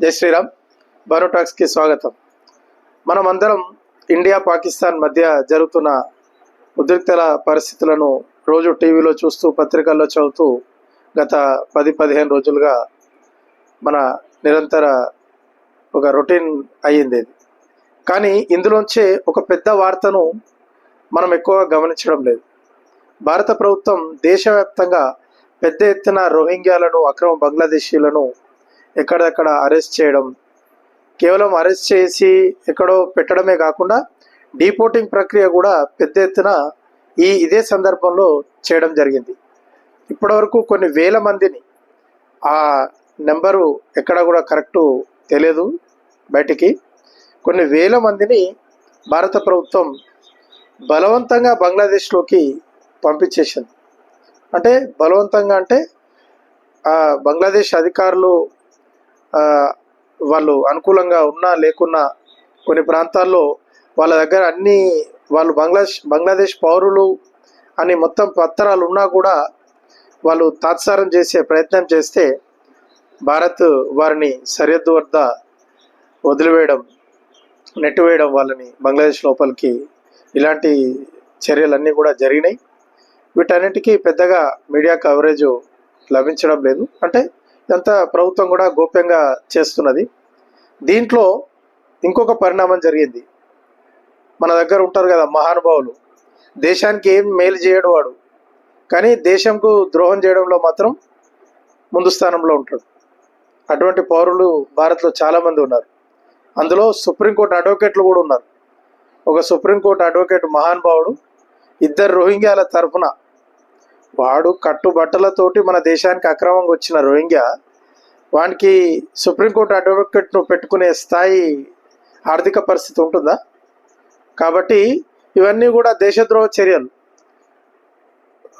జై శ్రీరామ్. బరోటాక్స్కి స్వాగతం. మనమందరం ఇండియా పాకిస్తాన్ మధ్య జరుగుతున్న ఉద్రిక్తల పరిస్థితులను రోజు టీవీలో చూస్తూ పత్రికల్లో చదువుతూ గత పది పదిహేను రోజులుగా మన నిరంతర ఒక రొటీన్ అయ్యింది కానీ ఇందులోంచే ఒక పెద్ద వార్తను మనం ఎక్కువగా గమనించడం లేదు. భారత ప్రభుత్వం దేశవ్యాప్తంగా పెద్ద ఎత్తున రోహింగ్యాలను అక్రమ బంగ్లాదేశీలను ఎక్కడెక్కడ అరెస్ట్ చేయడం. కేవలం అరెస్ట్ చేసి ఎక్కడో పెట్టడమే కాకుండా డీపోర్టింగ్ ప్రక్రియ కూడా పెద్ద ఎత్తున ఈ ఇదే సందర్భంలో చేయడం జరిగింది. ఇప్పటివరకు కొన్ని వేల మందిని ఆ నెంబరు ఎక్కడ కూడా కరెక్టు తెలియదు బయటికి. కొన్ని వేల మందిని భారత ప్రభుత్వం బలవంతంగా బంగ్లాదేశ్లోకి పంపించేసింది. అంటే బలవంతంగా అంటే ఆ బంగ్లాదేశ్ అధికారులు వాళ్ళు అనుకూలంగా ఉన్నా లేకున్నా కొన్ని ప్రాంతాల్లో వాళ్ళ దగ్గర అన్ని వాళ్ళు బంగ్లాదేశ్ బంగ్లాదేశ్ పౌరులు అని మొత్తం పత్రాలు ఉన్నా కూడా వాళ్ళు తాత్సారం చేసే ప్రయత్నం చేస్తే భారత్ వారిని సరిహద్దు వద్ద వదిలివేయడం నెట్టివేయడం వాళ్ళని బంగ్లాదేశ్ లోపలికి ఇలాంటి చర్యలన్నీ కూడా జరిగినాయి. వీటన్నిటికీ పెద్దగా మీడియా కవరేజ్ లభించడం లేదు. అంటే ఇదంతా ప్రభుత్వం కూడా గోప్యంగా చేస్తున్నది. దీంట్లో ఇంకొక పరిణామం జరిగింది. మన దగ్గర ఉంటారు కదా మహానుభావులు. దేశానికి ఏం మేలు చేయడు వాడు. కానీ దేశంకు ద్రోహం చేయడంలో మాత్రం ముందు స్థానంలో ఉంటాడు. అటువంటి పౌరులు భారత్లో చాలామంది ఉన్నారు. అందులో సుప్రీంకోర్టు అడ్వకేట్లు కూడా ఉన్నారు. ఒక సుప్రీంకోర్టు అడ్వకేట్ మహానుభావుడు ఇద్దరు రోహింగ్యాల తరఫున వాడు కట్టుబట్టలతోటి మన దేశానికి అక్రమంగా వచ్చిన రోహింగ్యా వానికి సుప్రీంకోర్టు అడ్వకేట్ను పెట్టుకునే స్థాయి ఆర్థిక పరిస్థితి ఉంటుందా? కాబట్టి ఇవన్నీ కూడా దేశద్రోహ చర్యలు.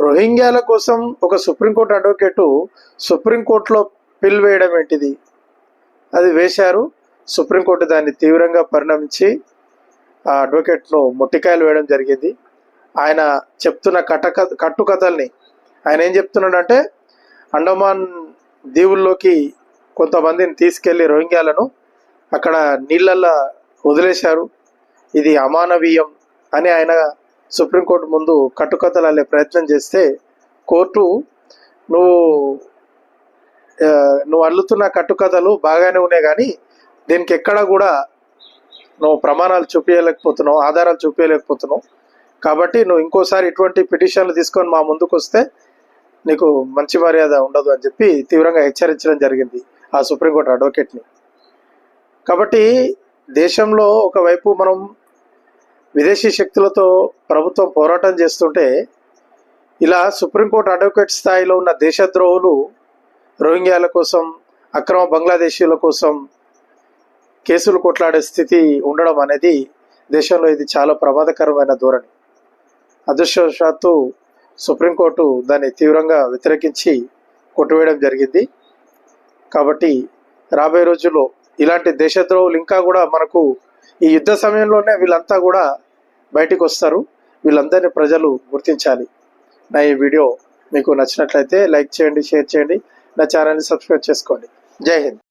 రోహింగ్యాల కోసం ఒక సుప్రీంకోర్టు అడ్వకేటు సుప్రీంకోర్టులో పిల్ వేయడం ఏంటిది? అది వేశారు. సుప్రీంకోర్టు దాన్ని తీవ్రంగా పరిణమించి ఆ అడ్వకేట్ను ముట్టికాయలు వేయడం జరిగింది. ఆయన చెప్తున్న కటక కట్టుకథల్ని ఆయన ఏం చెప్తున్నాడంటే అండమాన్ దీవుల్లోకి కొంతమందిని తీసుకెళ్ళి రోహింగ్యాలను అక్కడ నీళ్ళల్లో వదిలేశారు. ఇది అమానవీయం అని ఆయన సుప్రీంకోర్టు ముందు కట్టుకథలు అల్లే ప్రయత్నం చేస్తే కోర్టు నువ్వు నువ్వు అల్లుతున్న కట్టుకథలు బాగానే ఉన్నాయి కానీ దీనికి ఎక్కడ కూడా నువ్వు ప్రమాణాలు చూపించలేకపోతున్నావు ఆధారాలు చూపించలేకపోతున్నావు కాబట్టి నువ్వు ఇంకోసారి ఇటువంటి పిటిషన్లు తీసుకొని మా ముందుకు వస్తే నీకు మంచి మర్యాద ఉండదు అని చెప్పి తీవ్రంగా హెచ్చరించడం జరిగింది ఆ సుప్రీంకోర్టు అడ్వకేట్ని. కాబట్టి దేశంలో ఒకవైపు మనం విదేశీ శక్తులతో ప్రభుత్వం పోరాటం చేస్తుంటే ఇలా సుప్రీంకోర్టు అడ్వకేట్ స్థాయిలో ఉన్న దేశద్రోహులు రోహింగ్యాల కోసం అక్రమ బంగ్లాదేశీల కోసం కేసులు కొట్లాడే స్థితి ఉండడం అనేది దేశంలో ఇది చాలా ప్రమాదకరమైన ధోరణి. అదృష్టవశాత్తు సుప్రీంకోర్టు దాన్ని తీవ్రంగా వ్యతిరేకించి కొట్టివేయడం జరిగింది. కాబట్టి రాబోయే రోజుల్లో ఇలాంటి దేశద్రోహులు ఇంకా కూడా మనకు ఈ యుద్ధ సమయంలోనే వీళ్ళంతా కూడా బయటికి వస్తారు. వీళ్ళందరినీ ప్రజలు గుర్తించాలి. నా ఈ వీడియో మీకు నచ్చినట్లయితే లైక్ చేయండి షేర్ చేయండి. నా ఛానల్ని సబ్స్క్రైబ్ చేసుకోండి. జై హింద్.